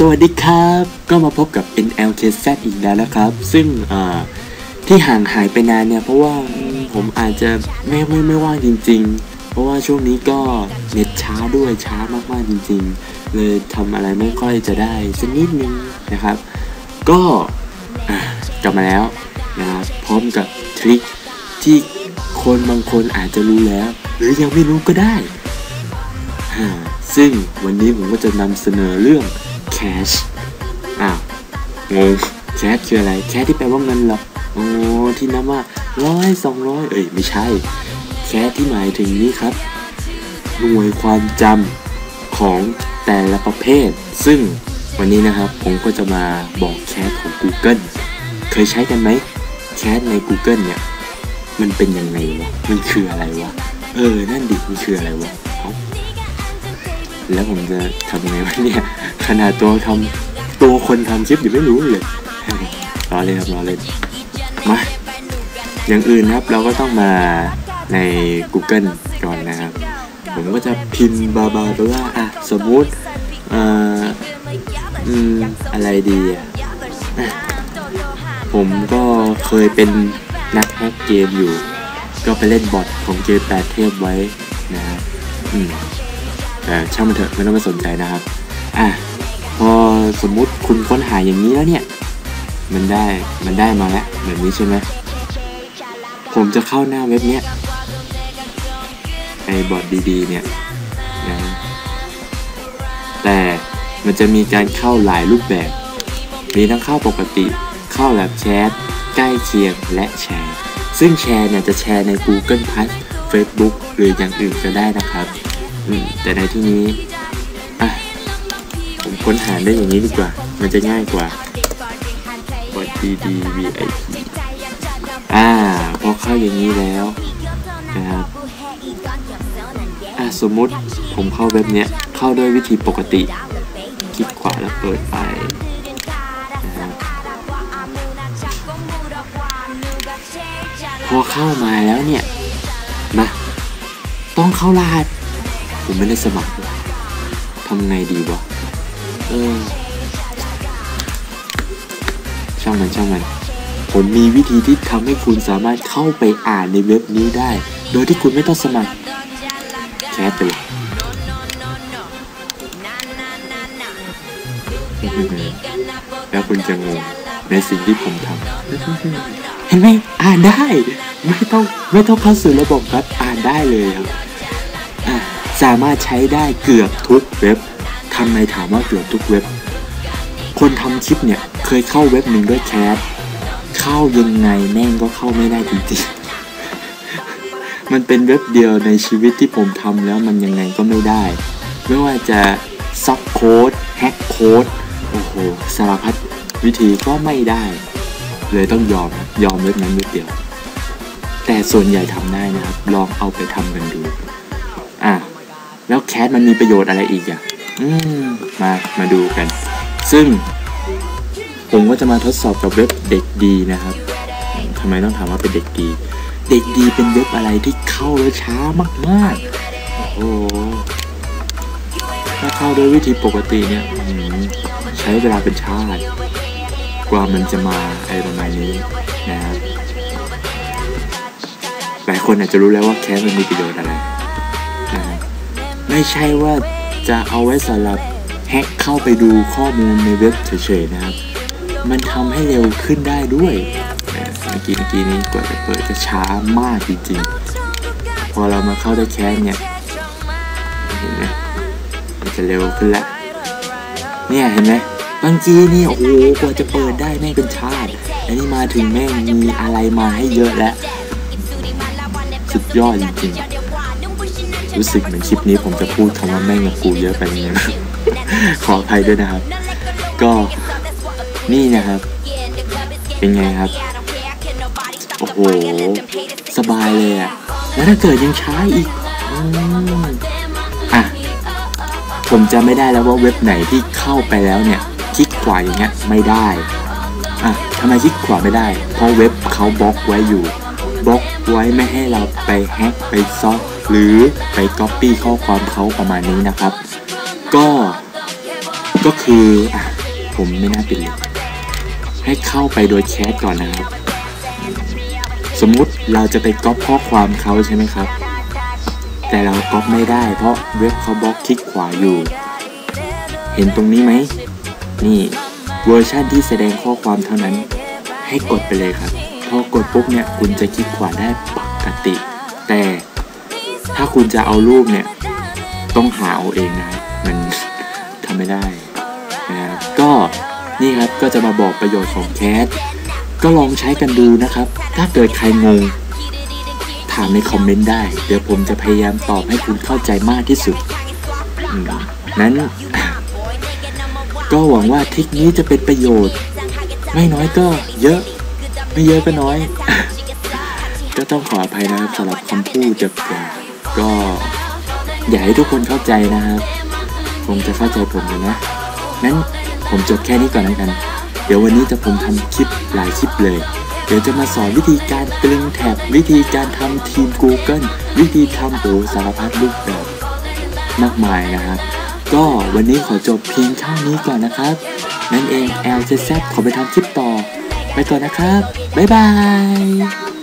สวัสดีครับ ก็มาพบกับ NLKZ อีกแล้วนะครับ ซึ่งที่ห่างหายไปนานเนี่ย เพราะว่าผมอาจจะไม่ไม่ไม่ว่างจริง ๆ เพราะว่าช่วงนี้ก็เน็ตช้าด้วยช้ามากๆจริง ๆ เลยทำอะไรไม่ค่อยจะได้สักนิดนึงนะครับ ก็กลับมาแล้วนะครับพร้อมกับทริคที่คนบางคนอาจจะรู้แล้ว หรือยังไม่รู้ก็ได้ ซึ่งวันนี้ผมก็จะนำเสนอเรื่อง cash อ้าวงง cash คืออะไร cash ที่แปลว่าเงินเหรอโอ้ที่นับว่าร้อยสองร้อยเอ้ยไม่ใช่ cash ที่หมายถึงนี้ครับ หน่วยความจำของแต่ละประเภท ซึ่งวันนี้นะครับผมก็จะมาบอกแคสของ Google เคยใช้กันไหมแคสใน Google เนี่ย มันเป็นยังไงวะ มันคืออะไรวะ เออ นั่นดิ มันคืออะไรวะ แล้วผมจะทำยังไงวะเนี่ยขนาดตัวทำตัวคนทำคลิปยังไม่รู้เลยรอเลยครับรอเลยมาอย่างอื่นครับเราก็ต้องมาใน Google ก่อนนะครับ ผมก็จะพิมพ์บาบาไปว่าอะสมมติอ่ออืมอะไรดีอะผมก็เคยเป็นนักแฮกเกมอยู่ ก็ไปเล่นบอทของเกมแปดเทพไว้นะครับอืม แต่ช่างมันเถอะไม่ต้องมาสนใจนะครับ อะพอสมมุติคุณค้นหาอย่างนี้แล้วเนี่ย มันได้มันได้มาแล้วแบบนี้ใช่ไหมผมจะเข้าหน้าเว็บเนี้ยไอ้บอทดีๆเนี่ยนะแต่มันจะมีการเข้าหลายรูปแบบ มีทั้งเข้าปกติ เข้าแบบแชทใกล้เคียงและแชร์ ซึ่งแชร์เนี่ยจะแชร์ใน Google Plus Facebook หรืออย่างอื่นก็ได้นะครับ อืมแต่ในที่นี้อะผมค้นหาได้อย่างนี้ดีกว่า มันจะง่ายกว่าบอทดีดี VIP อ่าพอเข้าอย่างนี้แล้วนะครับอะสมมุติผมเข้าเว็บเนี้ยเข้าด้วยวิธีปกติ คลิกขวาแล้วเปิดไปนะครับพอเข้ามาแล้วเนี่ยมาต้องเข้ารหัส ผมไม่ได้สมัครทำไงดีวะ เออ ช่างมันช่างมัน ผมมีวิธีที่ทำให้คุณสามารถเข้าไปอ่านในเว็บนี้ได้ โดยที่คุณไม่ต้องสมัคร แคสไปเลยแล้วคุณจะงงในสิ่งที่ผมทำ เห็นไหมอ่านได้ ไม่ต้องไม่ต้องเข้าสู่ระบบครับ อ่านได้เลยครับ สามารถใช้ได้เกือบทุกเว็บทำไมถามว่าเกือบทุกเว็บ คนทำคลิปเนี่ยเคยเข้าเว็บหนึ่งด้วยแคสเข้ายังไงแม่งก็เข้าไม่ได้จริงๆ มันเป็นเว็บเดียวในชีวิตที่ผมทำแล้วมันยังไงก็ไม่ได้ ไม่ว่าจะซับโค้ดแฮกโค้ดโอ้โหสารพัดวิธีก็ไม่ได้ เลยต้องยอมยอมเว็บนั้นเว็บเดียว แต่ส่วนใหญ่ทำได้นะครับ ลองเอาไปทำกันดู อะ แล้วแคสมันมีประโยชน์อะไรอีกอะอืมมามาดูกัน ซึ่ง ผมก็จะมาทดสอบกับเว็บเด็กดีนะครับทำไมต้องถามว่าเป็นเด็กดี เด็กดีเป็นเว็บอะไรที่เข้าแล้วช้ามากๆ โอ้โหถ้าเข้าโดยวิธีปกติเนี่ยใช้เวลาเป็นชาติกว่ามันจะมาอะไรประมาณนี้นะครับหลายคนอาจจะรู้แล้วว่าแคสมันมีประโยชน์อะไร ไม่ใช่ว่าจะเอาไว้สำหรับแฮกเข้าไปดูข้อมูลในเว็บเฉยๆนะครับ มันทำให้เร็วขึ้นได้ด้วยเมื่อกี้เมื่อกี้นี้กว่าจะเปิดจะช้ามากจริงๆ พอเรามาเข้าได้แคสเนี่ยเห็นไหมมันจะเร็วขึ้นแล้วเนี่ยเห็นไหมบางทีนี่โอ้โหกว่าจะเปิดได้แม่งเป็นชาติ อันนี้มาถึงแม่งมีอะไรมาให้เยอะแล้ว สุดยอดจริงๆ รู้สึกเหมือนคลิปนี้ผมจะพูดคำว่าแม่งกับกูเยอะไปเนี่ยนะ ขออภัยด้วยนะครับ ก็นี่นะครับ เป็นไงครับ โอ้โห สบายเลยอะแล้วถ้าเกิดยังช้าอีกอืมอะ ผมจะไม่ได้แล้วว่าเว็บไหนที่เข้าไปแล้วเนี่ย คลิกขวาอย่างเงี้ยไม่ได้อะทำไมคลิกขวาไม่ได้ เพราะเว็บเขาบล็อกไว้อยู่บล็อกไว้ไม่ให้เราไปแฮ็กไปซอก หรือไปก๊อปปี้ข้อความเขาประมาณนี้นะครับ ก็ก็คืออะผมไม่น่าปิดเลยให้เข้าไปโดยแชทก่อนนะครับ สมมุติเราจะไปก๊อปข้อความเขาใช่ไหมครับ แต่เราก๊อปไม่ได้เพราะเว็บเขาบล็อกคลิกขวาอยู่ เห็นตรงนี้ไหม นี่เวอร์ชันที่แสดงข้อความเท่านั้น ให้กดไปเลยครับ พอกดปุ๊บเนี่ยคุณจะคลิกขวาได้ปกติ แต่ ถ้าคุณจะเอารูปเนี่ย ต้องหาเอาเองนะมันทำไม่ได้นะครับก็นี่ครับก็จะมาบอกประโยชน์ของแคสก็ลองใช้กันดูนะครับ ถ้าเกิดใครงง ถามในคอมเมนต์ได้ เดี๋ยวผมจะพยายามตอบให้คุณเข้าใจมากที่สุดนั้น ก็หวังว่าทริคนี้จะเป็นประโยชน์ ไม่น้อยก็เยอะไม่เยอะก็น้อย ก็ต้องขออภัยนะครับสำหรับคำพูดจากผม ก็อยากให้ทุกคนเข้าใจนะครับคงจะเข้าใจผมอยู่นะ งั้นผมจบแค่นี้ก่อนแล้วกัน เดี๋ยววันนี้จะผมทำคลิปหลายคลิปเลย เดี๋ยวจะมาสอนวิธีการกลึงแท็บ วิธีการทำทีม Google วิธีทำโอสารพัดรูปแบบมากมายนะครับ ก็วันนี้ขอจบเพียงเท่านี้ก่อนนะครับ นั่นเอง LZZ ขอไปทำคลิปต่อ ไปก่อนนะครับ บ๊ายบาย